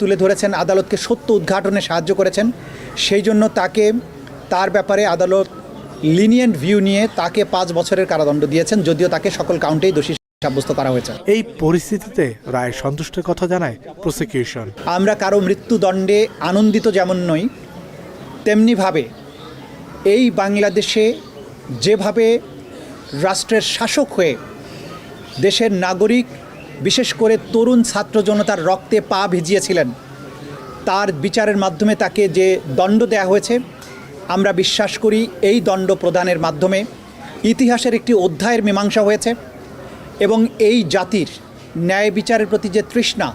তুলে ধরেছেন আদালতকে সত্য উদ্ঘাটনে সাহায্য করেছেন। সেই জন্য তাকে তার ব্যাপারে আদালত লিনিয়েন্ট ভিউ নিয়ে তাকে পাঁচ বছরের কারাদণ্ড দিয়েছেন যদিও তাকে সকল কাউন্টেই দোষী সাব্যস্ত করা হয়েছে। এই পরিস্থিতিতে রায় সন্তুষ্টের কথা জানায় প্রসিকিউশন। আমরা কারও মৃত্যুদণ্ডে আনন্দিত যেমন নই তেমনিভাবে এই বাংলাদেশে যেভাবে রাষ্ট্রের শাসক হয়ে দেশের নাগরিক বিশেষ করে তরুণ ছাত্র জনতার রক্তে পা ভিজিয়েছিলেন। তার বিচারের মাধ্যমে তাকে যে দণ্ড দেয়া হয়েছে, আমরা বিশ্বাস করি এই দণ্ড প্রদানের মাধ্যমে ইতিহাসের একটি অধ্যায়ের মীমাংসা হয়েছে এবং এই জাতির ন্যায় বিচারের প্রতি যে তৃষ্ণা,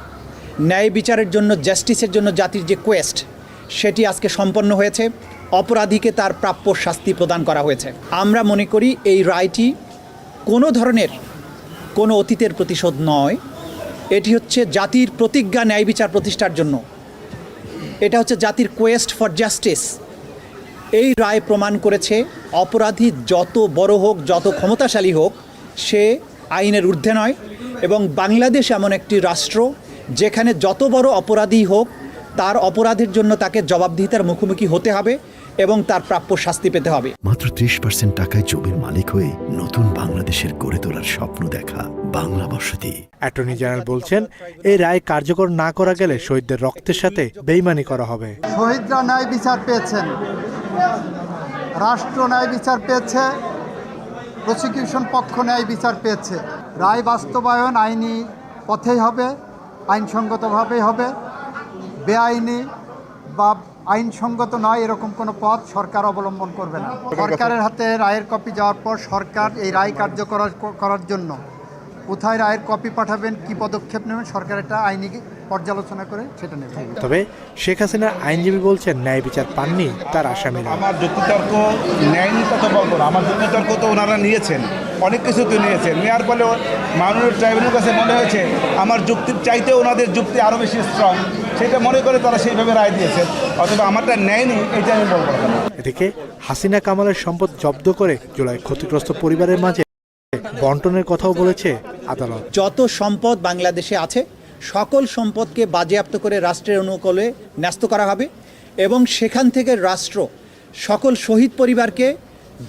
ন্যায় বিচারের জন্য, জাস্টিসের জন্য জাতির যে কোয়েস্ট, সেটি আজকে সম্পন্ন হয়েছে। অপরাধীকে তার প্রাপ্য শাস্তি প্রদান করা হয়েছে। আমরা মনে করি এই রায়টি কোনো ধরনের কোনো অতীতের প্রতিশোধ নয়। এটি হচ্ছে জাতির প্রতিজ্ঞা ন্যায় বিচার প্রতিষ্ঠার জন্য। এটা হচ্ছে জাতির কোয়েস্ট ফর জাস্টিস এই রায় প্রমাণ করেছে অপরাধী যত বড় হোক, যত ক্ষমতাশালী হোক, সে আইনের ঊর্ধ্বে নয় এবং বাংলাদেশ এমন একটি রাষ্ট্র যেখানে যত বড় অপরাধী হোক, তার অপরাধের জন্য তাকে জবাবদিহিতার মুখোমুখি হতে হবে। এবং তার প্রাপ্য শাস্তি পেতে হবে। মাত্র ত্রিশ পার্সেন্ট টাকায় জমির মালিক হয়ে নতুন বাংলাদেশের গড়ে তোলার স্বপ্ন দেখা বাংলা বসতি। অ্যাটর্নি জেনারেল বলছেন এই রায় কার্যকর না করা গেলে শহীদদের রক্তের সাথে বেইমানি করা হবে। শহীদরা ন্যায় বিচার পেয়েছেন রাষ্ট্র ন্যায় বিচার পেয়েছে প্রসিকিউশন পক্ষ ন্যায় বিচার পেয়েছে। রায় বাস্তবায়ন আইনি পথেই হবে আইনসঙ্গতভাবেই হবে বেআইনি বা আইনসঙ্গত নয় এরকম কোনো পথ সরকার অবলম্বন করবে না। সরকারের হাতে রায়ের কপি যাওয়ার পর সরকার এই রায় কার্যকর করার জন্য কোথায় রায়ের কপি পাঠাবেন কি পদক্ষেপ নেবেন সরকার এটা আইনি পর্যালোচনা করে সেটা নেবে। তবে শেখ হাসিনার আইনজীবী বলছেন ন্যায় বিচার পাননি তার আসামিরা। আমার যুক্তিতর্ক নেয়নি কথা বলব না আমার যুক্তিতর্ক তো ওনারা নিয়েছেন অনেক কিছু তো নিয়েছেন। নেওয়ার ফলে মাননীয় ট্রাইব্যুনাল কাছে মনে হয়েছে আমার যুক্তির চাইতে ওনাদের যুক্তি আরও বেশি স্ট্রং সেটা মনে করে তারা সেইভাবে রায় দিয়েছেন অথবা আমারটা নেয়নি এটা আমি বলব এদিকে হাসিনা কামালের সম্পদ জব্দ করে জুলাই ক্ষতিগ্রস্ত পরিবারের মাঝে বন্টনের কথাও বলেছে আদালত। যত সম্পদ বাংলাদেশে আছে সকল সম্পদকে বাজেয়াপ্ত করে রাষ্ট্রের অনুকূলে ন্যস্ত করা হবে এবং সেখান থেকে রাষ্ট্র সকল শহীদ পরিবারকে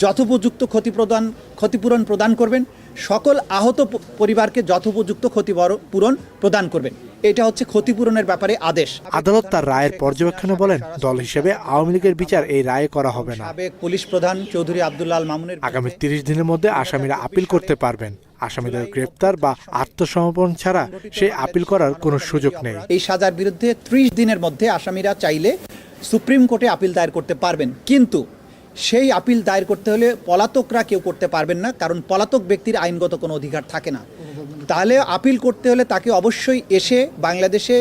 যথোপযুক্ত ক্ষতিপ্রদান ক্ষতিপূরণ প্রদান করবেন। সকল আহত পরিবারকে যথোপযুক্ত ক্ষতিপূরণ পূরণ প্রদান করবেন। এটা হচ্ছে ক্ষতিপূরণের ব্যাপারে আদেশ। আদালত তার রায়ের পর্যবেক্ষণে বলেন দল হিসেবে আওয়ামী লীগের বিচার এই রায়ে করা হবে না। সাবেক পুলিশ প্রধান চৌধুরী আব্দুল্লাহ মামুনের আগামী তিরিশ দিনের মধ্যে আসামিরা আপিল করতে পারবেন। আসামিদের গ্রেপ্তার বা আত্মসমর্পণ ছাড়া সেই আপিল করার কোনো সুযোগ নেই। এই সাজার বিরুদ্ধে ত্রিশ দিনের মধ্যে আসামিরা চাইলে সুপ্রিম কোর্টে আপিল দায়ের করতে পারবেন। কিন্তু সেই আপিল দায়ের করতে হলে পলাতকরা কেউ করতে পারবেন না কারণ পলাতক ব্যক্তির আইনগত কোনো অধিকার থাকে না। তাহলে আপিল করতে হলে তাকে অবশ্যই এসে বাংলাদেশে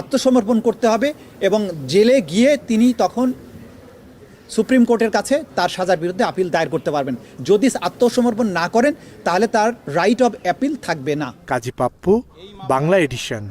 আত্মসমর্পণ করতে হবে এবং জেলে গিয়ে তিনি তখন সুপ্রিম কোর্টের কাছে তার সাজার বিরুদ্ধে আপিল দায়ের করতে পারবেন। যদি আত্মসমর্পণ না করেন, তাহলে তার রাইট অব অ্যাপিল থাকবে না। কাজী পাপ্পু, বাংলা এডিশন।